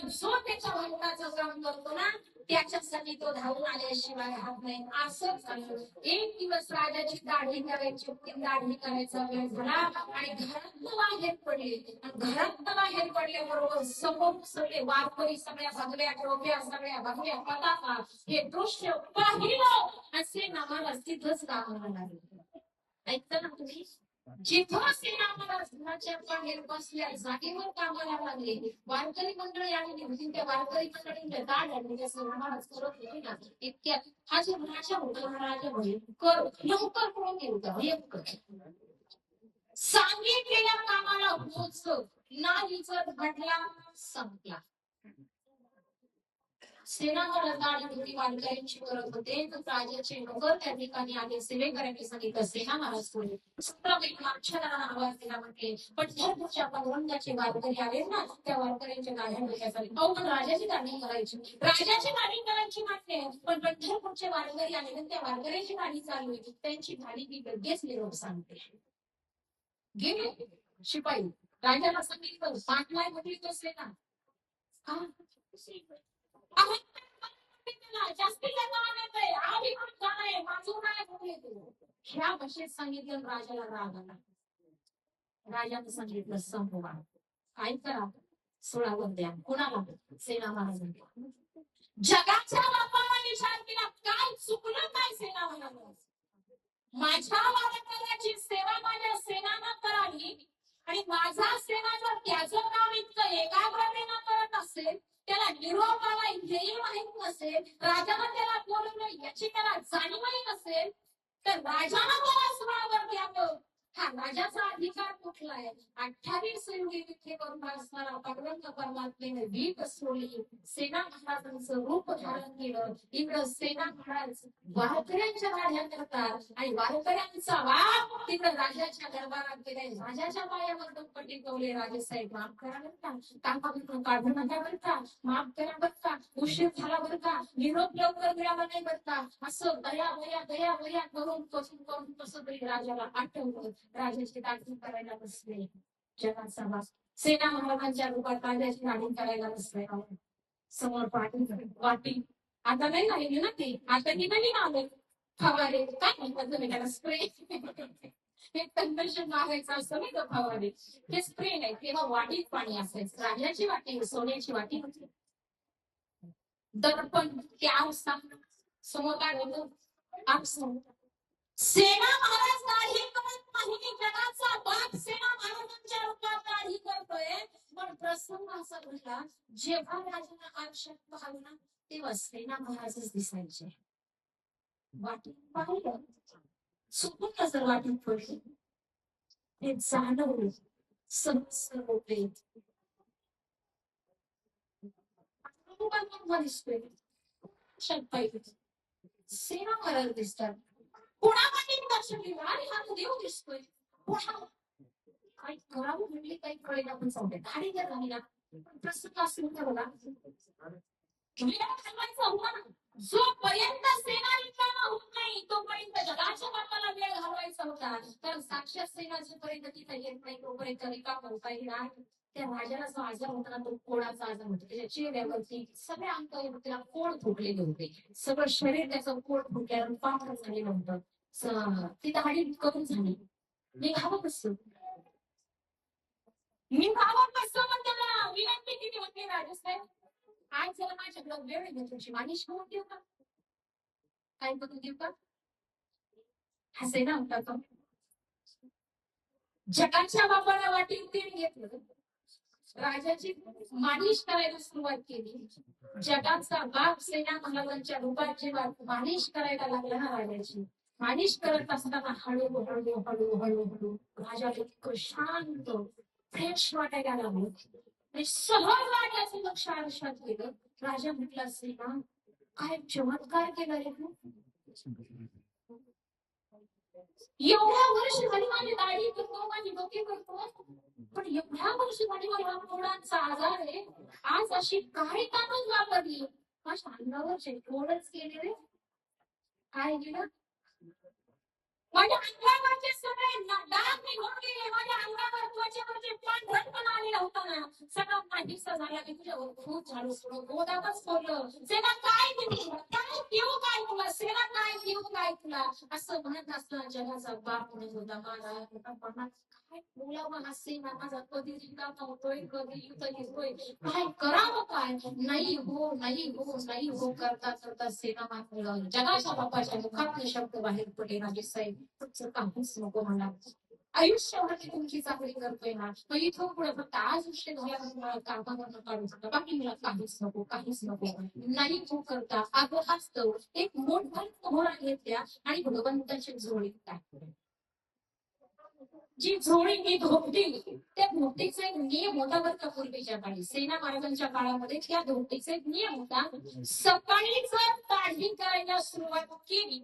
पण जो त्याच्या भक्ताचं काम करतो ना त्याच्यासाठी तो धावून आल्याशिवाय हात नाही. असंच झालं. एक दिवस राजाची दाढी करायची दाढी करायचा वेळ झाला आणि घरात बाहेर पडले. घरात बाहेर पडल्याबरोबर समोर सगळे वारकरी सगळ्या भगव्या टोप्या सगळ्या भगव्या पताका हे दृश्य पाहिलं. असे नामाला सिद्धच कामाला लागले ऐकता ना तुम्ही? जिथं श्रीरामाच्या बाहेर बसल्या जागेवर कामाला लागले वारकरी मंडळी आणि निघून त्या वारकरी मंडळींच्या दाड आणि त्या करत होते ना इतक्यात हा जो राजा होता राजा कर लवकर करून सांगितलेल्या कामाला पोच नाही घडला संपला. सेनावर दाढी होती वारकऱ्यांची करत होते. तर राजाचे नगर त्या ठिकाणी आले. सेवेकऱ्यांनी सांगितलं सेना महाराज कोणी आवाज दिला म्हटले पंढरपूरच्या पांडुरंगाचे वारकरी आले ना त्या वारकऱ्यांच्या गाड्या डोक्यासाठी अहो पण राजाची दाढी करायची. राजाची दाढी करायची मान्य पण पंढरपूरचे वारकरी आले तर त्या वारकऱ्यांची गाणी चालू आहे त्यांची गाणी मी लगेच निरोप सांगते. गेले शिपाई. राजाला सांगितलं पाटलाय म्हटली तो सेना. का माझं ह्या भाषेत सांगितलं राजाला राग आला राजाने सांगितलं संपवा काय करा सोळावर द्या कुणाला सेना महाराजांना जगाच्या बापाला विचार केला काय चुकलं काय सेना महाराज माझ्या वारकऱ्याची सेवा माझ्या सेनानं करावी आणि माझा सेना जर त्याचं काम इतकं एकाग्रतेनं करत असेल त्याला निरोपाला हेही माहीत नसेल राजानं त्याला बोलवलं याची त्याला जाणीवही नसेल तर राजानं त्याला स्वरावर घ्यावं हा राजाचा अधिकार कुठला आहे? अठ्ठावीस युगी विखे करून असणारा भगवंत परमात्मेने वीट सोडली. सेना महाराजांचं रूप धारण केलं. इकडं सेना महाराज वारकऱ्यांच्या गाड्या करतात आणि वारकऱ्यांचा वाप तिकडं राजाच्या दरबारात गेलाय. राजाच्या पायावर दुप्पटी कवले राजेसाहेब माफ करा बरं का? कामातून काढू नका बरं का? माफ करा बरं का? उशीर झाला बरं का? निरोप लवकर मिळाला नाही बरं का? असं दया भया दया भया करून करून करून कसं तरी राजाला आठवलं. राजाची दाढी करायला बसले. जगाचा वास सेना महाराजांच्या रूपात कांद्याची दाढी करायला बसले. समोर पाठी वाटी. आता नाही राहिली ना ती. आता की नाही आले. फवारे. काय म्हणतात तुम्ही त्याला? स्प्रे. हे कंडक्शन मागायचं असतं नाही का फवारे? हे स्प्रे नाही. तेव्हा वाटीत पाणी असायचं. राजाची वाटी सोन्याची वाटी. होती दर्पण त्या अवस्था समोर काय होतं? आमचं सेना महाराज दाढी करत नाही जगाचा बाप सेना महाराजांच्या रूपात काही करतोय. पण प्रसंग असा घडला जेव्हा राजाला आरशात पाहावं ना तेव्हा सेना महाराजच दिसायचे. वाटून पाहिलं चुकून जर वाटून पडली. ते जाणवलं समस्या होते दिसतोय सेना महाराज दिसतात. कोणामध्ये दर्शन दिलं आणि हा तर देव दिसतोय. कोणा काय करावं म्हणले काही कळेल पण जाऊ गाडी जर झाली पण प्रसंग असेल तर बघा. वेळ ना. जोपर्यंत सेना रिकामा होत नाही तोपर्यंत जगाच्या बापाला वेळ घालवायचा होता. तर साक्षात सेना जोपर्यंत तिथे येत नाही तोपर्यंत रिकामा होता येणार त्या राजाला जो आजार होता ना तो कोणाचा आजार होता त्याच्या चेहऱ्यावरती सगळ्या अंगावर त्याला कोड फुटलेले होते. सगळं शरीर त्याचं कोड फुटल्यावर पांढरं झालेलं होतं. स- ती दाढी करून झाली. निघावं कसं? निघावं कसं मग त्याला विनंती केली होती राजेश आज जरा माझ्याकडं वेळ आहे तुमची मालिश करून देऊ का? काय करून देऊ का? हसे ना होता तो. जगाच्या बापाला वाटेल ते घेतलं. राजाची मालिश करायला सुरुवात केली. जगाचा बाप सेना महाराजांच्या रूपात जेव्हा मालिश करायला लागला ना राजाची मालिश करत असताना हळू हळू हळू हळू हळू राजा इतकं शांत फ्रेश वाटायला लागलं. आणि सहज वाटल्याचं लक्ष आरशात गेलं. राजा म्हटला सेना काय चमत्कार केला रे तू? एवढ्या वर्ष झाली माझी दाढी करतो माझी डोके करतो. पण एवढ्या वर्ष झाली मला मुलांचा आजार आहे. आज अशी काय कामच वापरली. माझ्या अंगावर फोडच केले रे. काय गेलं माझ्या अंगावरचे सगळे डाग निघून गेले माझ्या अंगावर त्वचेवरचे पांढरपणा आलेला होता ना. सगळं नाहीसा झाला मी तुझ्यावर खूप झाडू सोडून गोदामच बोललं सेना काय देऊ काय देऊ काय तुला? सेना काय देऊ काय तुला? असं म्हणत असताना जगाचा बाप म्हणत होता. माझा मुलं पण काय माझा कधी रिकामा होतोय कधी काय करावं काय? नाही हो नाही हो नाही हो करता करता सेना मात्र जगाच्या बापाच्या मुखात शब्द बाहेर पडले राजे साहेब. तुमचं काहीच नको मला आयुष्यावरती तुमची चाकरी करतोय ना. मग इथं पुढे फक्त आज उशीर झाल्यावर कामावरनं काढू शकता बाकी मला काहीच नको काहीच नको. नाही तू करता. अगं हसतो एक मोठा घोडा घेतल्या आणि भगवंताची जोडीत टाकली. जी झोळी मी धोपटी त्या धोपटीचा एक नियम होता बरं का पूर्वीच्या काळी. सेना महाराजांच्या काळामध्ये त्या धोपटीचा एक नियम होता सकाळी जर काढणी करायला सुरुवात केली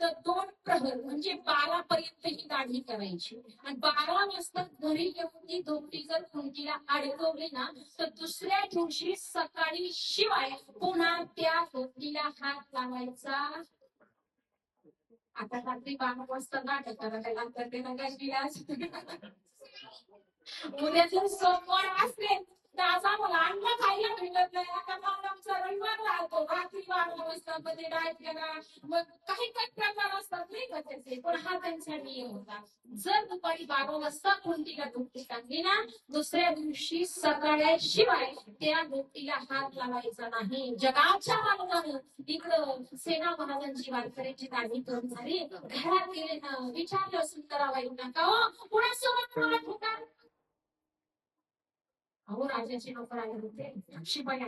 तर दोन प्रहर म्हणजे बारा पर्यंत ही काढणी करायची. आणि बारा वाजता घरी येऊन ती धोपटी जर खुंटीला अडकवली ना तर दुसऱ्या दिवशी सकाळी शिवाय पुन्हा त्या धोपटीला हात लावायचा. आता रात्री बारा वाजता नाटक करायला लागतं ते नका उद्याचं सोमवार असते तर असा मला अन्न खायला भेटत नाही. आता मग आमचा रविवार राहतो. रात्री बारा वाजता मध्ये डायट करा. मग काही काही नाही का पण हा त्यांचा नियम होता. जर दुपारी बारा वाजता कोणतीला दुपटी टाकली ना दुसऱ्या दिवशी सकाळ्याशिवाय त्या दुपटीला हात लावायचा नाही. जगाच्या मार्गानं इकडं सेना महाराजांची वारकऱ्यांची काढणी करून झाली. घरात गेले ना विचारलं सुंदराबाईंना नका हो. कुणासोबत मला होता? अहो राजाचे नोकर आले होते. शिपाई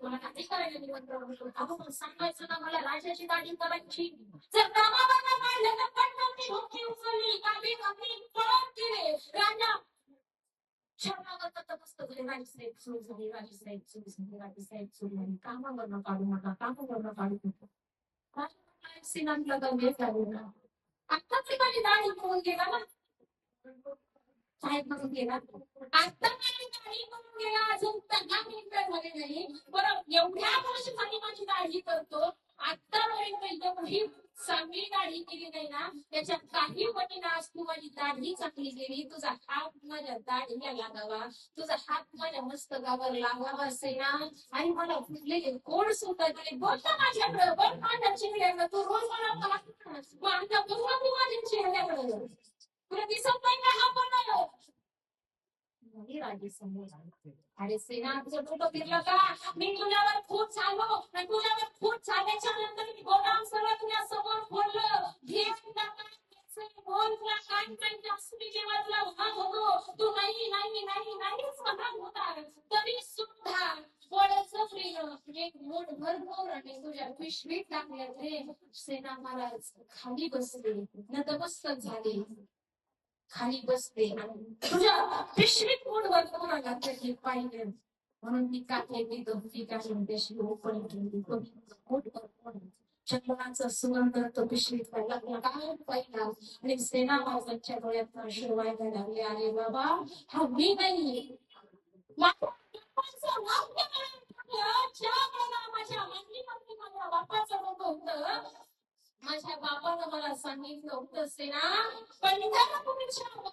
मला काही करायला निमंत्रण होतं? अहो सांगायचं ना मला राजाची दाढी करायची. जर कामावर नाही तर सुरू सुरू काढू नका कामावर काढू नका सिनांतला आत्ताच माझी दाढी करून गेला ना साहेब म्हणून गेला आता माझी दाढी करून गेला अजून दहा मिनिट झाले नाही बरं एवढ्या वर्षांनी माझी दाढी करतो आता एवढी चांगली दाढी केली नाही ना त्याच्यात काही पटीनं आज तू माझी दाढी चांगली केली तुझा हात माझ्या दाढीला लागावा तुझा हात माझ्या मस्तकावर लागावा असे ना आणि मला फुटलेले कोण सुद्धा गेले बोल माझ्याकडं माझ्याकडे बोल माझ्या चेहऱ्याकडे तू रोज मला माझ्या चेहऱ्याकडे तुला दिसत नाही का? हा पण नाही राजे समोर आले. अरे सेना तुझं फोटो फिरलं का? मी तुझ्यावर खूप चाललो आणि तुझ्यावर खूप चालल्याच्या नंतर मी गोदाम सगळं तुझ्या समोर बोललो घे तुला काय बोल तुला काय पाहिजे असं मी जेव्हा तुला म्हणत होतो तू नाही नाही नाही नाहीच म्हणत होता. तरी सुद्धा थोडंसं एक मोठ भरपूर आणि तुझ्या पिशवीत टाकले रे सेना महाराज खाली बसले. नतमस्तक झाले. खाली बसते तुझ्या पिशवीत पोट भरपूर आला त्याची पाहिजे म्हणून ती काढलेली गमती काढून त्याशी ओपन केली पोट भरपूर चंद्राचा सुगंध तो पिशवीत लागला काय पाहिला? आणि सेना महाराजांच्या डोळ्यात शिरवायला लागले. अरे बाबा हा मी नाही. माझ्या बापाचं नाव मला. ज्या वेळेला माझ्या बापाचं होतं माझ्या बापानं मला सांगितलं होतं सेना पंढरपूरच्या ना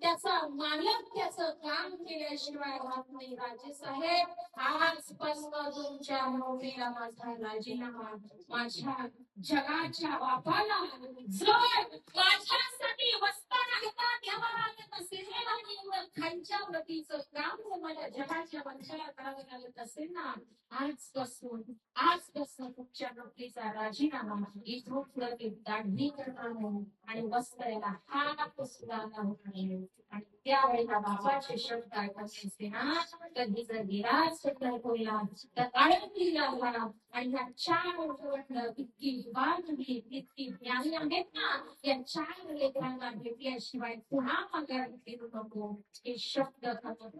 त्याचा मालक त्याचं काम केल्याशिवाय राहत नाही राजे साहेब. आजपासून तुमच्या नोकरीला माझा राजीनामा माझ्या जगाच्या बापाला जर माझ्यासाठी वस्ता राहता घ्यावा खालच्या वतीचं काम तुम्हाला जगाच्या माणसाला करावं लागत असेल ना आजपासून आजपासून तुमच्या नोकरीचा राजीनामा इथून पुढे दाढी करणार आणि वस्त्राला हा सुद्धा लावणार आणि त्यावेळेला बाबा असते ना कधी जर तर लागला आणि ह्या चार वर्षांना इतकी बांधली इतकी ज्ञानी आहेत ना या चार लेकरांना भेटल्याशिवाय पुन्हा पगार घेऊ नको हे शब्द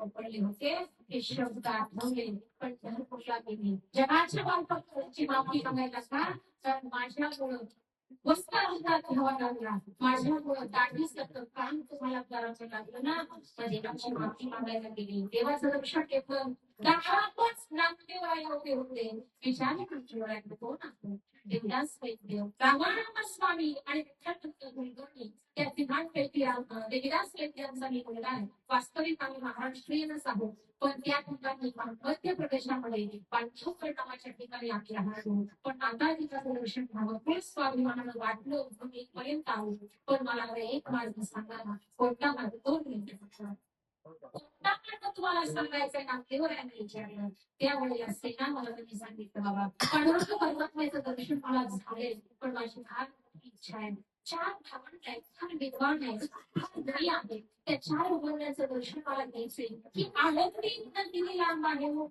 पडले होते हे शब्द आठवले पण भरपूरला गेली जगाच्या बालपणाची माफी मागायला का तर माझ्यामुळं वस्ता लागला काम तुम्हाला करावं लागलं ना तर देवाची माफी मागायला गेली. देवाचं लक्षात ठेवलं गावातच होते विचारले नामदेवाला कोण आहे? देवदास वैद्य स्वामी. आणि विठ्ठल कुलकर्णी या तिघांपैकी देवीदास देवीदास यांचा मी मुलगा आहे. वास्तविक आम्ही महाराष्ट्रीयनच आहोत. पण त्या ठिकाणी मध्य प्रदेशामध्ये पांचोकर नावाच्या ठिकाणी आम्ही राहतो पण आता तिथं दर्शन व्हावं खूप स्वाभिमानानं वाटलं मी पर्यंत आहोत पण मला एक मार्ग सांगा ना कोणता मार्ग? दोन मिनिटं तुम्हाला सांगायचंय नामदेवर यांनी विचारलं. त्यावेळेला सेना मला तुम्ही सांगितलं बाबा पण परमात्म्याचं दर्शन मला झाले पण माझी फार इच्छा आहे. चार भावंड आहेत फार विद्वान आहेत फार दरी आहेत त्या चार भावंडांचं दर्शन मला घ्यायचंय की आळंदी नदीने लांब आहे हो.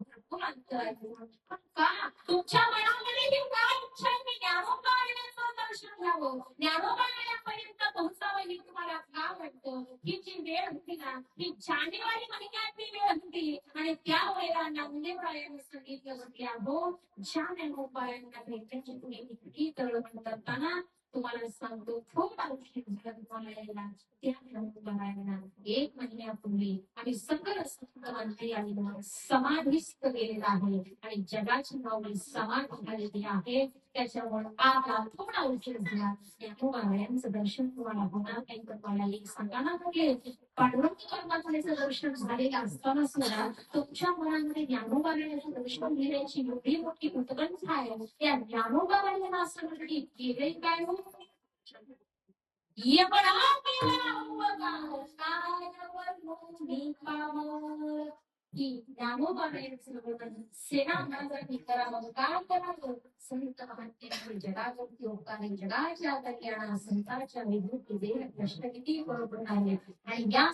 भरपूर अंतर आहे पण का तुमच्या मनामध्ये ही काय इच्छा आहे की ज्ञानोबा आणण्याचं दर्शन घ्यावं ज्ञानोबा येण्यापर्यंत पोहोचावं हे तुम्हाला का वाटतं ही जी वेळ होती ना ही जानेवारी महिन्यात मी वेळ होती. आणि त्या वेळेला नांदेडरायांनी सांगितलं होते अहो ज्या ज्ञानोबायांना भेटायची तुम्ही इतकी तळमळ करताना तुम्हाला सांगतो थोडा उशीर एक महिन्यापूर्वी आम्ही सकल मंत्री आणि समाधीस्थ गेलेला आहे. आणि जगाची माऊली समाधी झालेली आहे. त्याच्यामुळे आपला थोडा उशीर झाला. यांचं दर्शन तुम्हाला होणार नाही तर मला एक सांगायला म्हटले पांडुरंग परमात्म्याचं दर्शन झालेलं असताना सुद्धा तुमच्या मनामध्ये ज्ञानोबायांचं दर्शन घेण्याची एवढी मोठी उत्कंठा आहे त्या ज्ञानोबायांना असं म्हटलं की गेले काय हो? मोठी की ज्ञानोबाने सेना महाराजांनी करावं काय करावं? संत महात्म्यांचे जगावरती उपकार जगाच्या कल्याणा संताच्या विभूती देह कष्ट किती बरोबर आहे? आणि या